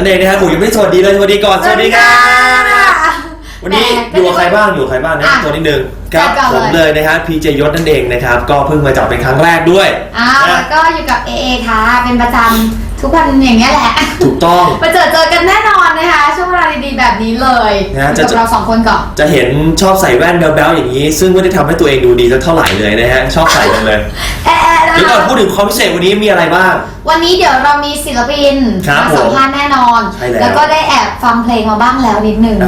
นั่นเองนะครับผมยังไม่สวัสดีเลยสวัสดีก่อนสวัสดีครับ วันนี้อยู่กับใครบ้างอยู่กับใครบ้างนะอะตัวนิดนึงครับจัดก่อนเลยผมเลยนะครับพีเจยศนั่นเองนะครับ ก็เพิ่งมาจับเป็นครั้งแรกด้วยอ่านะแล้วก็อยู่กับเอเอค่ะ เป็นประจำทุกวันอย่างเงี้ยแหละ ถูกต้อง มาเจอเจอกันแน่นอนนะคะ ช่วงเวลาดีๆแบบนี้เลยนะจะ กับเราสองคนก่อน จะเห็นชอบใส่แว่นแบ๊วๆอย่างนี้ ซึ่งไม่ได้ทำให้ตัวเองดูดีสักเท่าไหร่เลยนะฮะชอบใส่กันเลยแอะแอะนะเดี๋ยวก่อนคะพูดถึงความพิเศษวันนี้มีอะไรบ้าง วันนี้เดี๋ยวเรามีศิลปินครับมาสัมภาษณ์แน่นอน ใช่แล้ว แล้วก็ได้แอบฟังเพลงมาบ้างแล้วนิดนึง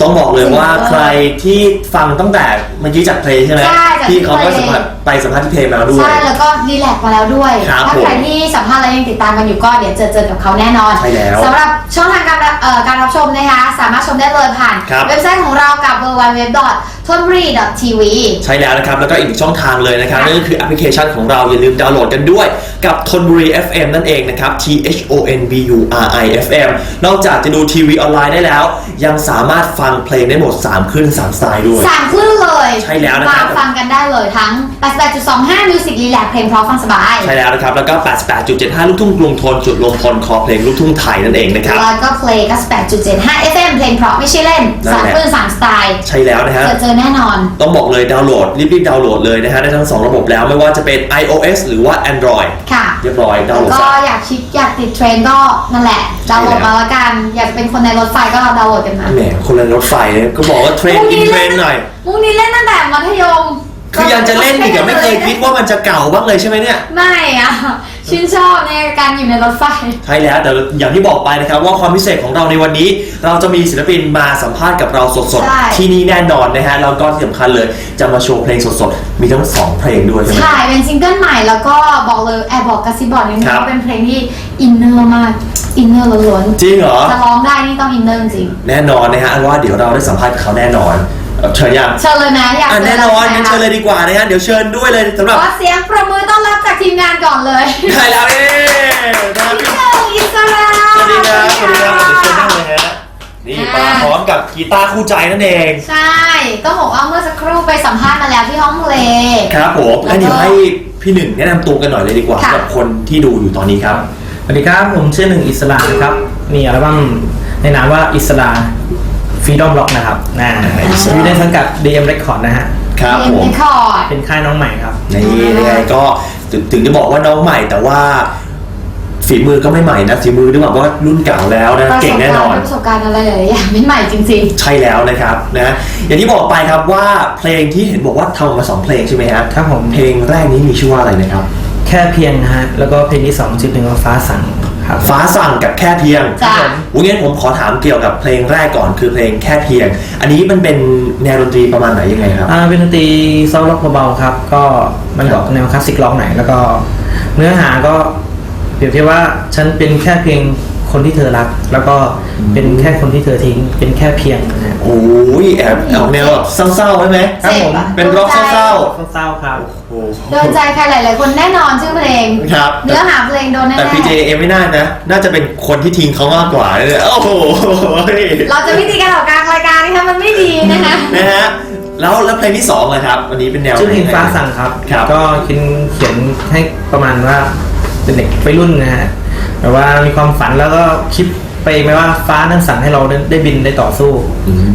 ต้องบอกเลยว่าจริงเหรอใครที่ฟังตั้งแต่เมื่อกี้จากเพลงใช่ไหมใช่จากที่เขาก็เพลง สัมภาษณ์ไปสัมภาษณ์ที่เพลงมาแล้วด้วย ใช่ แล้วก็รีแลกซ์มาแล้วด้วย ครับถ้าผมใครที่สัมภาษณ์แล้วยังติดตามกันอยู่ก็เดี๋ยวเจอเจอกับเขาแน่นอนใช่แล้วสำหรับช่องทางการรับเอ่อการรับชมนะคะ สามารถชมได้เลยผ่าน ครับเว็บไซต์ของเรากับ w w w t o n b r y t v ใช่แล้วนะครับ แล้วก็อีกหนึ่งช่องทางเลยนะครับค่ะนั่นก็คือแอปพลิเคชันของเราอย่าลืมดาวน์โหลดกันด้วย กับ t o n b u r y FM นั่นเองนะครับ T H O N B U R I F M นอกจากจะดูทีวีออนไลน์ได้แล้ว ยังสามารถฟังเพลงได้หมด 3 คลื่น3สไตล์ด้วย สามคลื่นเลยใช่แล้วนะครับ มาฟังกันได้เลยทั้ง 88.25 Music Relax เพลงเพราะฟังสบาย ใช่แล้วนะครับ แล้วก็ 88.75 ลูกทุ่งกรุงทนจุดรวมพลคอเพลงลูกทุ่งไทยนั่นเองนะครับ แล้วก็เพลง98.75 FM เพลงเพราะไม่ใช่เล่นนั่นสามแหละ คลื่นสามสไตล์ใช่แล้วนะฮะ เจอเจอแน่นอน ต้องบอกเลยดาวน์โหลดรีบๆดาวน์โหลดเลยนะฮะได้ทั้งสองระบบแล้วไม่ว่าจะเป็น iOS หรือว่า Android ค่ะ เรียบร้อยดาวน์โหลดก็ซะ อยากชิคอยากติดเทรนด์ก็นั่นแหละดาวน์โหลดใช่แล้วมาแล้วกัน อยากเป็นคนในรถไฟก็ดาวน์โหลดกันมาแหมคนละรถไฟเนี่ยก็บอกว่าเทรนอินเทรนหน่อย มุกนี้เล่นตั้งแต่มัธยมคือยังจะเล่นอีกอะไม่เคยคิดว่ามันจะเก่าบ้างเลยใช่ไหมเนี่ย ไม่อะ ชื่นชอบในการอยู่ในรถไฟ ใช่แล้วแต่อย่างที่บอกไปนะครับ ว่าความพิเศษของเราในวันนี้ เราจะมีศิลปินมาสัมภาษณ์กับเราสดใช่ ๆ ที่นี่แน่นอนนะฮะแล้วก็ที่สำคัญเลยจะมาโชว์เพลงสดๆ มีทั้งสองเพลงด้วยใช่ไหมใช่เป็นซิงเกิลใหม่แล้วก็บอกเลยแอบบอกกระซิบบอกนิดนึงครับ ว่าเป็นเพลงที่อินเนอร์มากอินเนอร์ล้วนจริงเหรอ ๆจะร้องได้นี่ต้องอินเนอร์จริง แน่นอนนะฮะอันว่าเดี๋ยวเราได้สัมภาษณ์กับเขาแน่นอน เอ่อเชิญยังเชิญเลยนะอยากอะเจแน่นอนงั้นะเชิญเลยดีกว่านะฮะเดี๋ยวเชิญด้วยเลยสำหรับขอเสียงประมือต้อนรับจากทีมงานก่อนเลยใช่แล้วนี่นะครับพี่หนึ่งอิสราสวัสดีครับสวัสดีครับเดี๋ยวเชิญนั่งเลยฮะนี่มาพร้อมกับกีตาร์คู่ใจนั่นเอง ใช่ต้องบอกว่าเมื่อสักครู่ไปสัมภาษณ์มาแล้วที่ห้องเพลงครับผมแล้วก็งั้นเดี๋ยวให้พี่หนึ่งแนะนำตัวกันหน่อยเลยดีกว่าค่ะกับคนที่ดูอยู่ตอนนี้ครับสวัสดีครับผมชื่อหนึ่งอิสระนะครับมีอัลบั้มในนามว่าอิสระ ฟีดอมล็อกนะครับนะอ่าอยู่ในสังกัด DM Record นะฮะ ครับเอ็ผมมคอร์ด เป็นค่ายน้องใหม่ครับ นี่ยังไงก็ถึงถึงจะบอกว่าน้องใหม่แต่ว่าฝีมือก็ไม่ใหม่นะฝีมือด้วยแบบว่ารุ่นเก่าแล้วนะ ประสเก่งบแน่การนอนณ์ประสบการณ์อะไรหลายๆอย่างไม่ใหม่จริง ใช่แล้วนะครับนะอย่างที่บอกไปครับว่าเพลงที่เห็นบอกว่าทำออกมาสองเพลงใช่ไหมครับครับผม เพลงแรกนี้มีชื่อว่าอะไรนะครับ แค่เพียงนะฮะ แล้วก็เพลงที่สองชื่อเพลงว่าฟ้าสั่งครับ ฟ้าสั่งกับแค่เพียงๆจ้ะวันนี้ผมขอถามเกี่ยวกับเพลงแรกก่อนคือเพลงแค่เพียง อันนี้มันเป็นแนวดนตรีประมาณไหนยังไงครับ อ่าเป็นดนตรีซอฟต์ล็อกเบาๆครับ ก็มันบอกแนวคลาสสิกล็อกหน่อยแล้วก็ เนื้อหาก็เปรียบเทียบว่าฉันเป็นแค่เพียง คนที่เธอรัก แล้วก็เป็นแค่คนที่เธอทิ้ง เป็นแค่เพียงนะฮะโอ้ยแอบออกแนวแบบเศร้าๆใช่ไหมครับผมเป็นร็อกเศร้าเศร้าๆครับ ๆโอ้โดนใจใครหลาย ๆ คนแน่นอนชื่อเพลง ครับเนื้อหาเพลงโดนแน่แต่พีเจเอไม่น่านะ น่าจะเป็นคนที่ทิ้งเขามากกว่าเนี่ยโอ้โห ๆเราจะวิธีการออกกลางรายการนะคะมันไม่ดีนะคะนะฮะแล้วแล้วเพลงที่สองเลยครับ วันนี้เป็นแนวชื่อเพลงไหนฟ้าสั่งครับ ครับ ก็เขียนเขียนให้ประมาณว่าเป็นเด็กวัยรุ่นนะฮะ แบบว่ามีความฝันแล้วก็คิดไปเองไหมว่าฟ้านั้นสั่งให้เราได้ได้บินได้ต่อสู้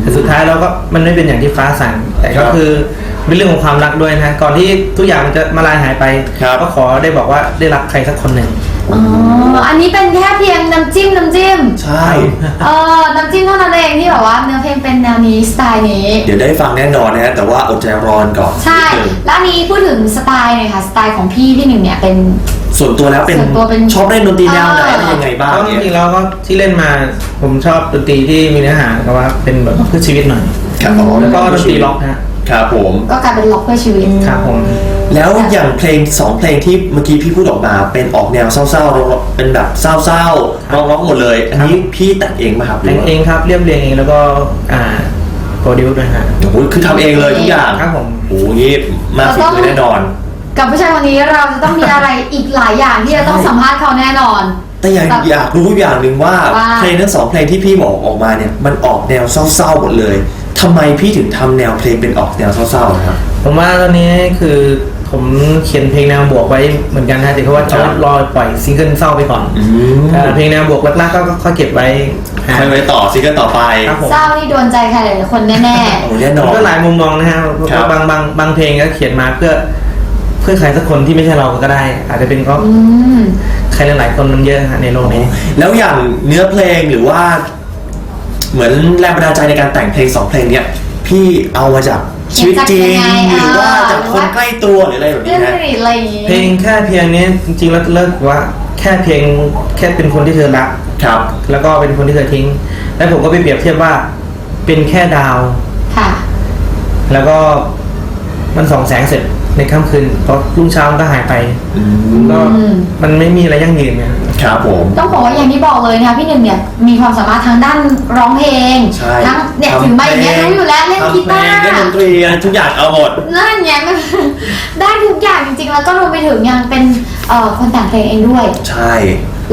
แต่สุดท้ายเราก็มันไม่เป็นอย่างที่ฟ้าสั่ง แต่ก็คือเป็นเรื่องของความรักด้วยนะฮะก่อนที่ทุกอย่างมันจะมาลายหายไปครับก็ขอได้บอกว่าได้รักใครสักคนหนึ่งอ๋อ อันนี้เป็นแค่เพียงน้ำจิ้มน้ำจิ้ม ใช่ เออ น้ำจิ้มเท่านั้นเองที่แบบว่าเนื้อเพลงเป็นแนวนี้สไตล์นี้ เดี๋ยวได้ฟังแน่นอนนะฮะแต่ว่าอดใจรอนก่อน ใช่นิดนึงแล้วอันนี้พูดถึงสไตล์หน่อยค่ะ สไตล์ของพี่พี่หนึ่งเนี่ยเป็น ส่วนตัวแล้วเป็นส่วนตัวเป็นชอบเล่นดนตรีแนวไหนเอออะไรยังไงบ้างก็จเนี่ยริงๆแล้วก็ที่เล่นมาผมชอบดนตรีที่มีเนื้อหาก็ว่าเป็นแบบเพื่อชีวิตหน่อยครับอ๋อแล้วก็ดนตรีล็อกนะฮะครับผม ก็กลายเป็นล็อกเพื่อชีวิตครับผม แล้วอย่างเพลงสองเพลงที่เมื่อกี้พี่พูดออกมาเป็นออกแนวเศร้าๆร้องๆเป็นแบบเศร้าๆร้องๆหมดเลย อันนี้พี่แต่งเองไหมครับหรืแต่งว่าเองครับเรียบเรียงเองแล้วก็อ่าโปรดิวด้วยฮะโอ้โหคือทำเองเลยทุกอย่างครับผมโอ้โหงี้มากฝีมือแน่นอน กับผู้ชายคนนี้เราจะต้องมีอะไรอีกหลายอย่างที่จะต้องสัมภาษณ์เขาแน่นอน แต่อยากแบบอยากรู้อย่างหนึ่งว่าว่าเพลงทั้งสองเพลงที่พี่บอกออกมาเนี่ยมันออกแนวเศร้าๆหมดเลยทำไมพี่ถึงทำแนวเพลงเป็นออกแนวเศร้าๆนะครับ ผมว่าตอนนี้คือผมเขียนเพลงแนวบวกไว้เหมือนกันฮะแต่เขาว่าจะครับรอปล่อยซิงเกิลเศร้าไปก่อนอืม เอ่อเพลงแนวบวกแรกๆก็ก็ค่อยเก็บไว้ฮะค่อยไปต่อซิงเกิลต่อไป ครับผมเศร้านี่โดนใจใครหลายๆคนแน่โอ้แน่นมัอนน ก็หลายมุมมองนะฮะครับ บางบางบางเพลงก็เขียนมาเพื่อเพื่อใครสักคนที่ไม่ใช่เราก็ได้ อาจจะเป็นเพราะๆอืม ใครหลายๆคนมันเยอะฮะในโลกนี้ แล้วอย่างเนื้อเพลงหรือว่า เหมือนแรงบันดาลใจในการแต่งเพลงสองเพลงเนี้ยพี่เอามาจากชีวิตจริงเขียนจากยังไงหรือว่าเออจากคนใกล้ตัวหรืออะไรแบบเรื่นี้องนะสนิทอะไรอย่างงี้ เพลงแค่เพียงนี้จริงๆแล้วเลิกว่าแค่เพียงแค่เป็นคนที่เธอรัก ครับ แล้วก็เป็นคนที่เธอทิ้ง แล้วผมก็ไปเปรียบเทียบว่าเป็นแค่ดาว ค่ะ แล้วก็มันส่องแสงเสร็จ ในค่ำคืนพอรุ่งเช้ามันก็หายไปอืมก็อืมมันไม่มีอะไรยั่งยืนไงครับผม ต้องบอกว่าอย่างที่บอกเลยนะคะพี่หนึ่งเนี่ยมีความสามารถทางด้านร้องเพลงใช่ทั้งเนี่ยทำถึงใบอย่างเงี้ยเพลงรู้อยู่แล้วเล่นทำกีเพลตางร์เล่นดนตรีอะไรทุกอย่างเอาหมด นั่นไงมัน ได้ทุกอย่างจริงๆ แล้วก็รวมไปถึงยังเป็นเอ่อคนแต่งเพลงเองด้วย ใช่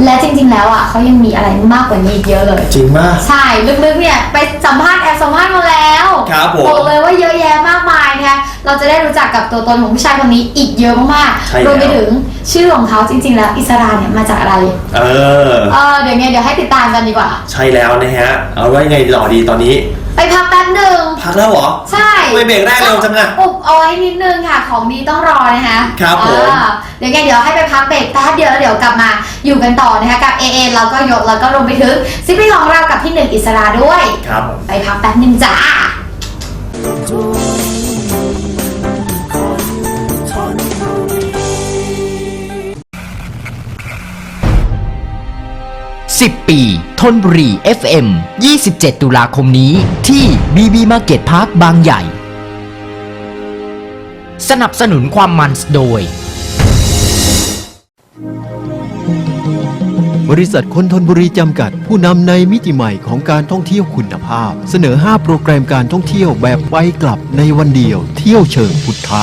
และจริง ๆ แล้วอะเขายังมีอะไรมากกว่านี้อีกเยอะเลย จริงมาก ใช่ลึกๆเนี่ยไปสัมภาษณ์แอบสัมภาษณ์มาแล้วครับผมบอกเลยว่าเยอะแยะมากมายนะคะเราจะได้รู้จักกับตัวตนของผู้ชายคนนี้อีกเยอะมากใช่ๆแล้ว รวมไปถึงชื่อของเขาจริง ๆ แล้วอิสราเนี่ยมาจากอะไรเออ เออเดี๋ยวไงเดี๋ยวให้ติดตามกันดีกว่า ใช่แล้วนะฮะ เอาไว้ไงต่อดีตอนนี้ ไปพักแป๊บหนึ่งพักแล้วเหรอใช่ทำไมเบรกแรกเร็วจังอะอุบเอาไว้นิดนึงค่ะ ของดีต้องรอนะคะครับผมอ่าเดี๋ยวไงเดี๋ยวให้ไปพักเบรกแป๊บเดียวแล้วเดี๋ยวกลับมาอยู่กันต่อนะคะกับเอเอแล้วก็ยศแล้วก็รวมไปถึงซิปปี้ของเรากับพี่หนึ่งอิสราด้วย ครับไปพักแป๊บนึงจ้า 10 ปี ทนบุรี FM 27 ตุลาคมนี้ที่ BB Market Park บางใหญ่ สนับสนุนความมันโดย บริษัทคนทนบุรีจำกัด ผู้นำในมิติใหม่ของการท่องเที่ยวคุณภาพ เสนอ 5 โปรแกรมการท่องเที่ยวแบบไปกลับในวันเดียว เที่ยวเชิงพุทธะ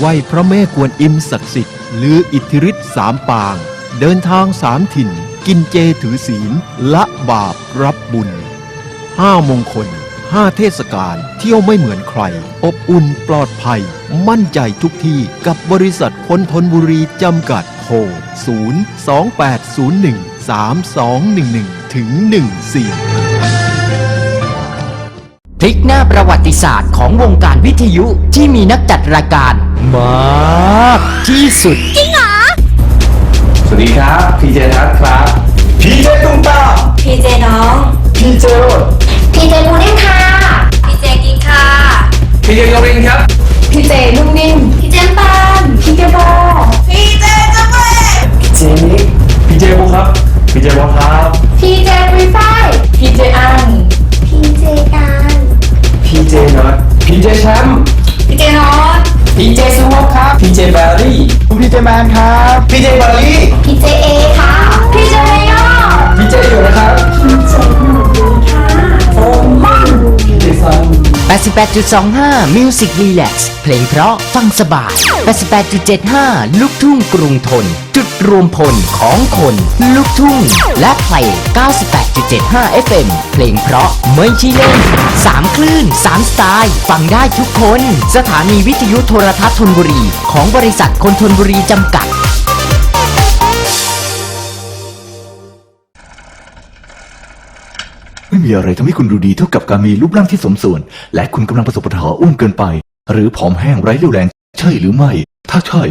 ไหว้พระแม่กวนอิมศักดิ์สิทธิ์หรืออิทธิฤทธิ์สามปาง เดินทางสามถิ่น กินเจถือศีล ละบาปรับบุญห้ามงคลห้าเทศกาลเที่ยวไม่เหมือนใคร อบอุ่นปลอดภัย มั่นใจทุกที่กับบริษัทคนทนบุรีจำกัดโทร0 2 8 0 1 3 2 1 1 ถึง 14 พลิกหน้าประวัติศาสตร์ของวงการวิทยุที่มีนักจัดรายการ มากที่สุดสวัสดีครับพีเจทัศน์ครับพีเจตุ้งตาพีเจน้อง พีเจโรดพีเจมูนิ่งค่ะ พีเจกิ๊กค่ะพีเจโรรินครับ พีเจนุ่มนิ่มพีเจปานพีเจบอพีเจกาแฟเจนิกพีเจบูครับ พีเจบอลครับพีเจรีไฟพีเจอันพีเจการพีเจน็อตพีเจแชมป์ พีเจแบรี่พีเจแมนครับพีเจบารี่ พีเจเอค่ะ พีเจเมยอพีเจอยู่นะครับพีเจหนูดีค่ะโฟมพีเจซัน88.25 Music Relax เพลงเพราะฟังสบาย 88.75 ลูกทุ่งกรุงทน จุด รวมพลของคนลูกทุ่ง และเพลง 98.75 FM เพลงเพราะไม่ใช่เล่น3 คลื่น 3 สไตล์ ฟังได้ทุกคน สถานีวิทยุโทรทัศน์ธนบุรี ของบริษัทคนทนบุรีจำกัด ไม่มีอะไรทำให้คุณดูดีเท่ากับการมีรูปร่างที่สมส่วน และคุณกำลังประสบปัญหาอ้วนเกินไป หรือผอมแห้งไร้เรี่ยวแรง ใช่หรือไม่ ถ้าใช่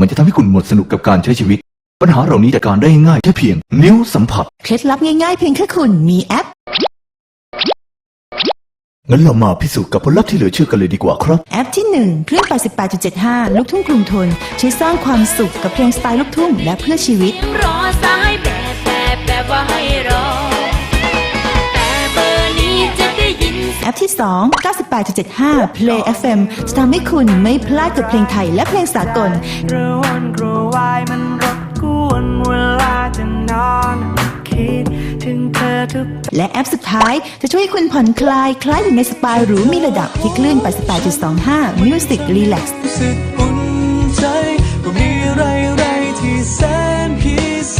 มันจะทำให้คุณหมดสนุกกับการใช้ชีวิต ปัญหาเหล่านี้จัดการได้ง่ายแค่เพียง นิ้วสัมผัส เคล็ดลับง่ายๆเพียงแค่คุณมีแอป งั้นเรามาพิสูจน์กับผลลัพธ์ที่เหลือเชื่อกันเลยดีกว่าครับ แอปที่ 1 เครื่อง 88.75 ลูกทุ่งกรุงทน ช่วยสร้างความสุขกับเพลงสไตล์ลูกทุ่งและเพื่อชีวิต รอสายแบบแบบแบบว่าให้ แอปที่ 2 98.75 Play FM จะทำให้คุณไม่พลาดกับเพลงไทยและเพลงสากลกระวนกระวายมันรบกวนเวลาจะนอนคิดถึงเธอทุกและแอปสุดท้ายจะช่วยให้คุณผ่อนคลายคล้ายอยู่ในสปาหรูมีระดับที่คลื่น 88.25 Music Relax รู้สึกอุ่นใจว่ามีอะไรอะไรที่แสนพิเศ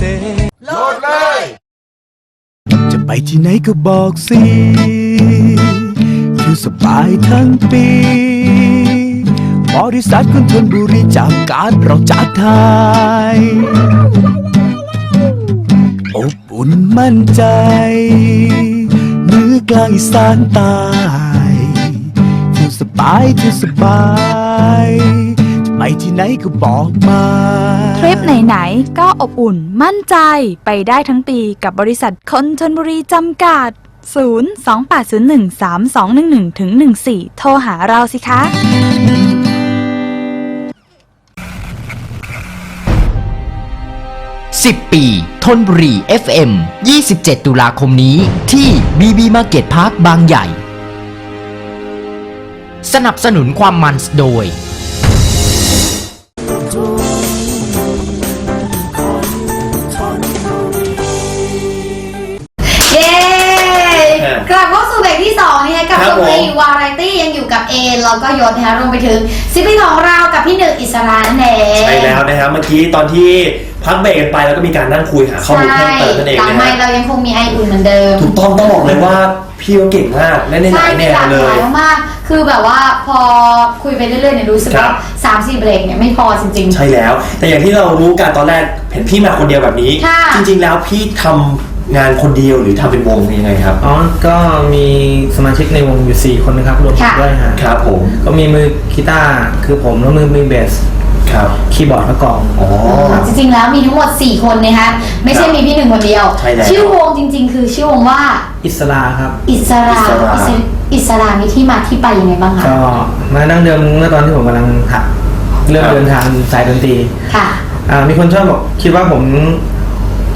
ษจะไปที่ไหนก็บอกสิู่สบายทั้งปี บริษัทคนทนบุรีจากการเราจัดไทย อบอุ่นมั่นใจเนือกลางอีสานใต้เที่สบายที่สบายจะไปที่ไหนก็บอกมาทริปไหนๆก็อบอุ่นมั่นใจไปได้ทั้งปีกับบริษัทคนชนบุรีจำกัด 028013211-14 โทรหาเราสิคะ 10 ปีทนบุรี FM 27 ตุลาคมนี้ที่ BB Market Park บางใหญ่ สนับสนุนความมันโดย แล้วก็ยศนะคะรวมไปถึงซิปปี้ของเรากับพี่หนึ่งอิสรานั่นเองใช่แล้วนะครับเมื่อกี้ตอนที่พักเบรกกันไปแล้วก็มีการนั่งคุยหาข้อมูลเพิ่มเติมนั่นเองหลังนะไม่ฮะเรายังคงมีไออุ่นเหมือนเดิม ถูกต้องต้องบอกเลยว่าพี่เขาเก่งมากและในหใช่ลายแนมีหวลากเลหลายยมากๆคือแบบว่าพอคุยไปเรื่อยๆเนี่ยรู้สึกครัว่าบสามสี่เบรกเนี่ยไม่พอจริง ๆ ใช่แล้ว แต่อย่างที่เรารู้กันตอนแรกเห็นพี่มาคนเดียวแบบนี้ค่ะจริง ๆ แล้วพี่ทำ งานคนเดียวหรือทำเป็นวงยังไงครับ อ๋อ ก็มีสมาชิกในวงอยู่ 4 คนนะครับรวมผมค่ะ ด้วยฮะครับผม ก็มีมือกีตาร์คือผมแล้วมือมือเบสครับ คีย์บอร์ดและกลอง อ๋อ จริงๆแล้วมีทั้งหมด 4 คนนะคะไม่ใช่ครับมีพี่หนึ่งคนเดียว ใช่แล้ว ชื่อวงจริง ๆ คือชื่อวงว่า อิสราครับ อิสราอิสรา อิสอิสรามีที่มาที่ไปยังไงบ้างคะก็มาดั้งเดิมเมื่อตอนที่ผมกำลังหัดเริ่มครับเดินทางสายดนตรีค่ะ อ่ามีคนชอบบอกคิดว่าผม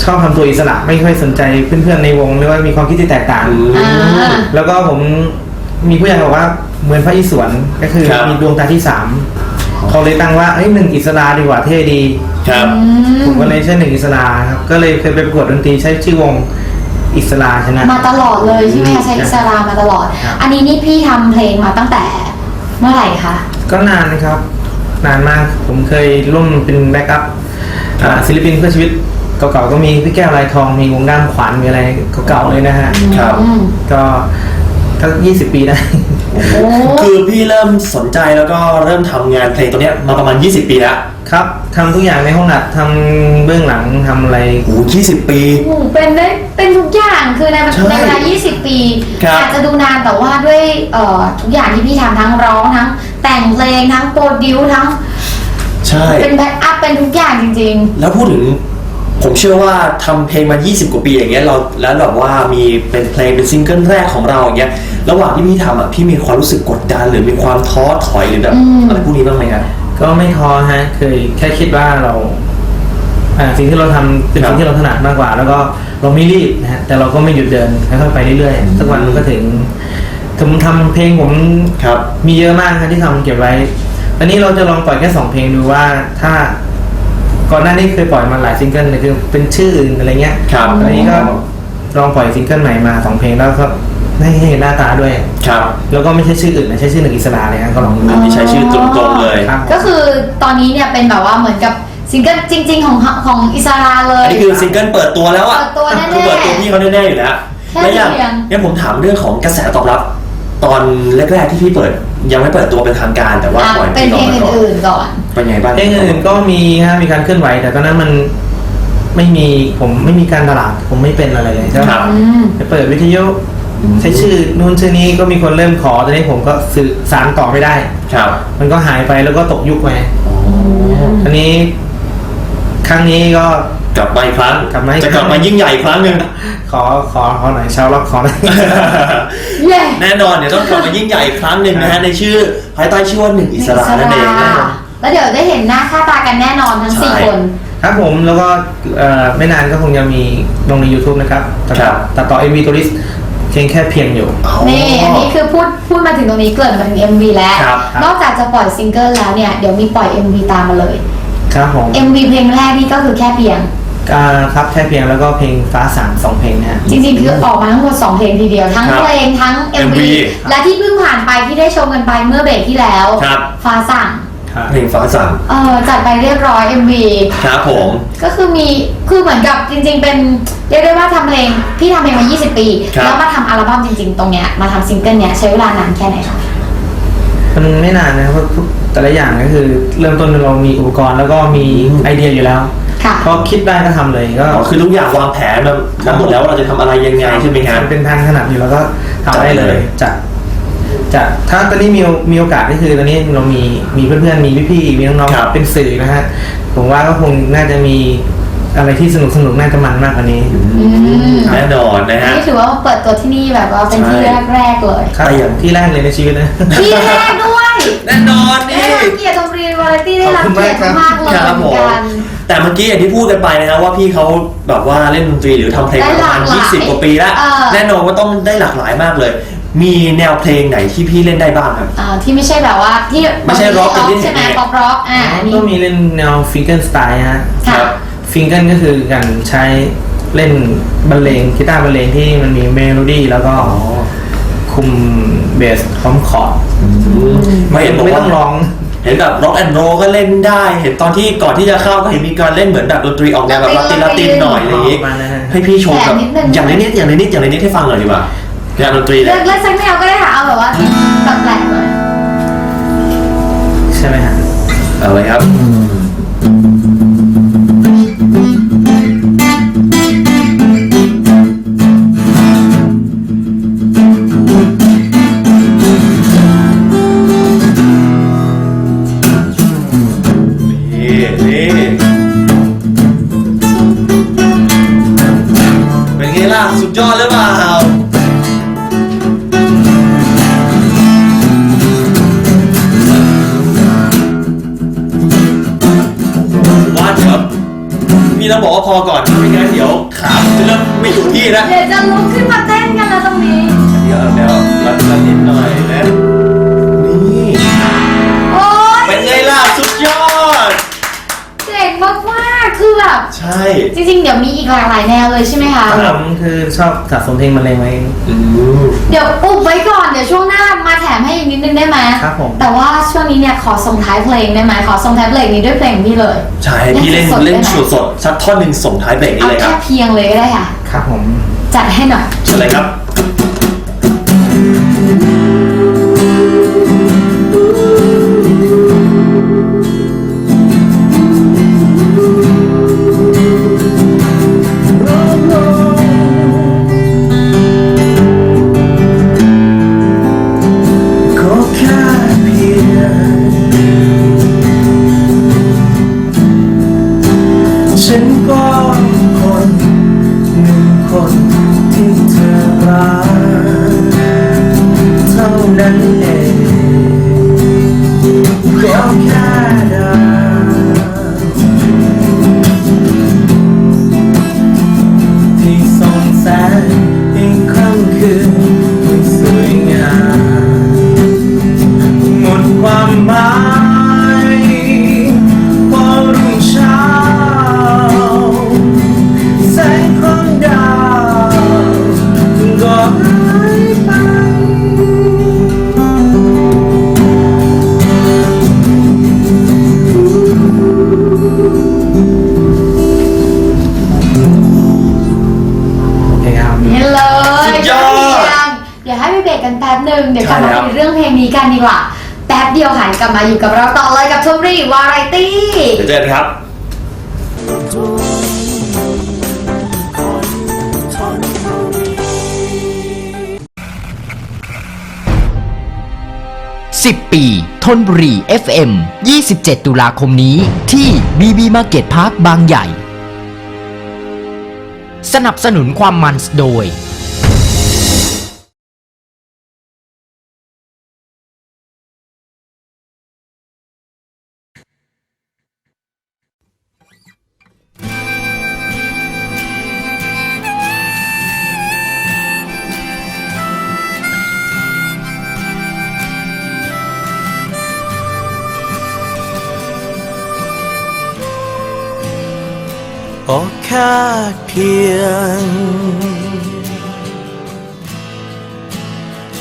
ชอบทำตัวอิสระไม่ค่อยสนใจเพื่อนๆในวงหรือว่ามีความคิดที่แตกต่าง อ่า แล้วก็ผมมีผู้ใหญ่บอกว่าเหมือนพระอิศวรก็คือครับ มีดวงตาที่สามเขาเลยตั้งว่าเอ้ยหนึ่งอิสราดีกว่าเท่ดี ครับผมก็เลยใช้หนึ่งอิสราครับก็เลยเคยไปประกวดดนตรีใช้ชื่อวงอิสราชนะ มาตลอดเลยใช่ไหมคะใช้อิสรามาตลอด ครับ อันนี้นี่พี่ทำเพลงมาตั้งแต่เมื่อไหร่คะ ก็นานนะครับ นานมากผมเคยร่วมเป็นแบ็กอัพอ่าศิลปินเพื่อชีวิต เก่าๆก็มีพี่แก้วลายทองมีวงด้ามขวานมีอะไรเก่าๆเลยนะฮะครับ อืมก็ก็ยี่สิบปีได้ โอ้คือพี่เริ่มสนใจแล้วก็เริ่มทำงานเพลงตัวเนี้ยมาประมาณ 20 ปีแล้วครับทำทุกอย่างในห้องอัดทำเบื้องหลังทำอะไร โอ้โห20 ปีโหเป็นได้เป็นทุกอย่างคือในใช่ในเวลา 20 ปีครับ อาจจะดูนานแต่ว่าด้วยเอ่อทุกอย่างที่พี่ทำทั้งร้องทั้งแต่งเพลงทั้งโปรดิวซ์ทั้งใช่ เป็นแบ็กอัพเป็นทุกอย่างจริง แล้วพูดถึง ผมเชื่อว่าทำเพลงมา 20 กว่าปีอย่างเงี้ยเราแล้วแบบว่ามีเป็นเพลงเป็นซิงเกิลแรกของเราอย่างเงี้ยระหว่างที่พี่ทำอะพี่มีความรู้สึกกดดันหรือมีความท้อถอยหรือแบบอืมอะไรพวกนี้บ้างไหมครับก็ไม่ท้อฮะเคยแค่คิดว่าเราอ่าสิ่งที่เราทำเป็นครับสิ่งที่เราถนัดมากกว่า แล้วก็เราไม่รีบนะฮะแต่เราก็ไม่หยุดเดินค่อยๆไปเรื่อยๆสักวันมันก็ถึงผมทำเพลงผมครับมีเยอะมากครับที่ทำเก็บไว้อันนี้เราจะลองปล่อยแค่สองเพลงดูว่าถ้า ก่อนหน้านี้เคยปล่อยมาหลายซิงเกิลเลยคือเป็นชื่ออื่นอะไรเงี้ยครับตอนนี้ก็ลองปล่อยซิงเกิลใหม่มาสองเพลงแล้วก็ให้เห็นหน้าตาด้วย ครับ แล้วก็ไม่ใช่ชื่ออื่นนะใช้ชื่อหนึ่งอิสระเลยนะก็ลองดูอันนี้ใช้ชื่อตรงๆเลยครับ ก็คือตอนนี้เนี่ยเป็นแบบว่าเหมือนกับซิงเกิลจริง ๆ ของของอิสราเลอัยนนี้คือซิงเกิลเปิดตัวแล้วอะเปิดตัวแน่ๆคือเปิดตัวพี่เขาแน่ๆอยู่แล้วแค่แล้วอย่างเพียงเนี่ยผมถามเรื่องของกระแสตอบรับ ตอนแรกๆที่พี่เปิด ยังไม่เปิดตัวเป็นทางการ แต่ว่าอะปล่อยเป็นเพลงก่อนอื่นๆก่อน เป็นไงบ้างเพลงอื่นก็มีฮะมีการเคลื่อนไหว แต่ตอนนั้นมันไม่มีผมไม่มีการตลาดผมไม่เป็นอะไรเลยใช่ไหมครับ อืม ไปเปิดวิทยุใช้ชื่อนู่นชื่อนี้ก็มีคนเริ่มขอตอนนี้ผมก็สื่อสารต่อไม่ได้ ครับมันก็หายไปแล้วก็ตกยุคไป อันนี้ ครั้งนี้ก็ กลับมาอีกครั้งกลับมาอีกจะกลับมายิ่งใหญ่อีกครั้งหนึ่ง ขอขอขอหน่อยชาวล็อกขอหน่อย เย้ แน่นอนเดี๋ยวต้องกลับมายิ่งใหญ่อีกครั้งหนึ่งนะฮะในชื่อภายใต้ชื่อว่าหนึ่งอิสระนั่นเองนะ แล้วเดี๋ยวได้เห็นหน้าค่าตากันแน่นอนทั้งสี่ใช่ คน ครับผมแล้วก็เอ่อไม่นานก็คงจะมีลงใน YouTube นะครับตัดครับ ตัดต่อ MV ตัวลิสเพียงแค่เพียงอยู่ นี่อันนี้คือพูดพูดมาถึงตรงนี้เกริ่นมาถึง MV แล้วครับ นอกจากจะปล่อยซิงเกิลแล้วเนี่ย เดี๋ยวมีปล่อย MV ตามมาเลย ครับผม MV เพลงแรกนี่ก็คือแค่เพียง อ่าครับแค่เพียงแล้วก็เพลงฟ้าสามสองเพลงนะฮะ จริงๆ คือออกมาทั้งหมด 2 เพลงทีเดียว ทั้งครับเพลงทั้ง MV MV และที่เพิ่งผ่านไปที่ได้ชมกันไปเมื่อเบรกที่แล้วครับ ฟ้าสั่งครับเพลงฟ้าสั่งเออจัดไปเรียบร้อย MV ครับผม ก็คือมีคือเหมือนกับจริง ๆ เป็นเรียกได้ว่าทำเพลงพี่ทำเพลงมา 20 ปี ครับ แล้วมาทำอัลบั้มจริง ๆ ตรงเนี้ยมาทำซิงเกิลเนี้ยใช้เวลานานแค่ไหนคะ มันไม่นานนะเพราะทุกแต่ละอย่างก็คือ เริ่มต้นเรามีอุปกรณ์แล้วก็มีไอเดียอยู่แล้ว ค่ะ พอคิดได้ก็ทำเลยก็อ๋อคือทุกอย่างวางแผนมาทั้งหมดแล้วว่าเราจะทำอะไรยังไงใช่ไหมครับมันเป็นทางถนัดอยู่แล้วก็ทำได้เลจัดเลยยจากจากถ้าตอนนี้มีมีโอกาสก็คือตอนนี้เรามีมีเพื่อนๆมีพี่ๆมีน้องครับ ๆเป็นสื่อนะฮะผมว่าก็คงน่าจะมีอะไรที่สนุกสนุกๆน่าจะมันมากกว่านี้มแน่นอนนะฮะ นี่ถือว่าเปิดตัวที่นี่แบบว่าเป็นที่ใช่ แรกๆเลย ครับแต่อย่าง ที่แรกเลยในชีวิตนะ ที่แรกด้วยแน่นอนนี่ได้รับเกียรติชมรีวาไรตี้ได้รับเกียรติมากเลยครับเหผมือนมกัน แต่เมื่อกี้อย่างที่พูดกันไปนะครับว่าพี่เขาแบบว่าเล่นดนตรีหรือทำเพลงได้มาประมาณหลากหลาย20 กว่าปีแล้ว เออ แน่นอนว่าต้องได้หลากหลายมากเลย มีแนวเพลงไหนที่พี่เล่นได้บ้างครับ อ่าที่ไม่ใช่แบบว่าที่ไม่ใช่ rock เป็นที่ใช่ไหมเห็นป๊อปร็อกอ่าอันนี้ก็มีเล่นแนวฟิงเกิลสไตล์ฮะ ค่ะ ฟิงเกิลก็คือการใช้เล่นบรรเลงกีตาร์บรรเลงที่มันมีเมโลดี้แล้วก็คุมเบสพร้อมคอร์ดไม่เห็นบอกไม่ว่าต้องร้อง เห็นแบบร็อกแอนด์โรก็เล่นได้ เห็นตอนที่ก่อนที่จะเข้าก็เห็นมีการเล่นเหมือนแบบดนตรีออกแนวแบบลาตินลาตินหน่อยอะไรอย่างงี้ประมาณนั้นฮะให้พี่โชว์แต่แบบนิดนึงอย่างนิดๆอย่างนิดๆอย่างนิดๆให้ฟังหน่อยดีกว่าแนวดนตรีเลเลือยกเลือกสักแนวก็ได้ค่ะ เอาแบบว่าที่แปลกๆหน่อย ใช่ไหมฮะเอาเลยครับ ไหลากหลายแนวเลยใช่ไหมคะครับผมคือชอบสะสมเพลงบรรเลงไว้อืมเดี๋ยวอุบไว้ก่อนเดี๋ยวช่วงหน้ามาแถมให้อีกนิดนึงได้ไหมครับผม แต่ว่าช่วงนี้เนี่ยขอส่งท้ายเพลงได้ไหมขอส่งท้ายเพลงนี้ด้วยเพลงนี้เลยใช่พี่เล่นเล่เล่นนสดๆสดๆสักท่อนหนึ่งส่งท้ายเบรกนี้เอาเลยคแค่รับเพียงเลยก็ได้ค่ะ ครับผมจัดให้หน่อย เชิญเลยครับ ดีกว่า แป๊บเดียวหันกลับมาอยู่กับเราต่อเลยกับทมรีวาไรตี้เดี๋ยวเจอกันครับ 10 ปีทนบุรี FM 27 ตุลาคมนี้ที่ BB Market Park บางใหญ่ สนับสนุนความมันโดย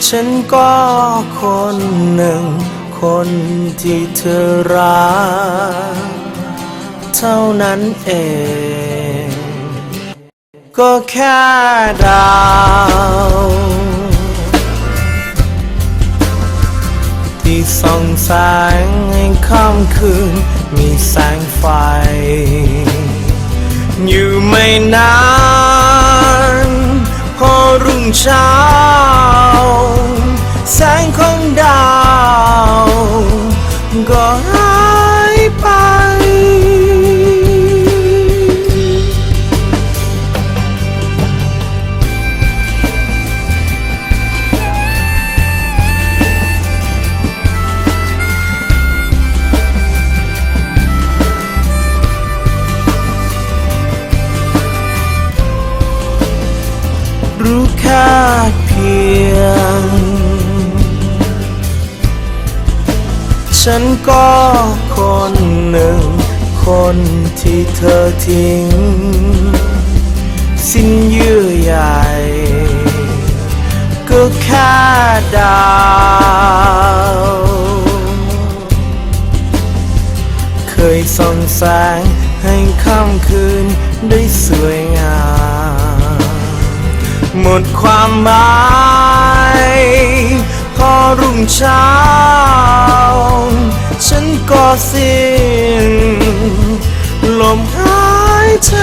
ฉันก็คนหนึ่ง คนที่เธอรักเท่านั้นเอง ก็แค่ดาวที่ส่องแสงให้ค่ำคืน มีแสงไฟ อยู่ไม่นาน อรุ่งเช้า ฉันก็คนหนึ่ง คนที่เธอทิ้ง สิ้นเยื่อใยก็แค่ดาว เคยส่องแสงให้ค่ำคืนได้สวยงาม หมดความหมาย พอรุ่งเช้า ก็สิ้นลมหายใจ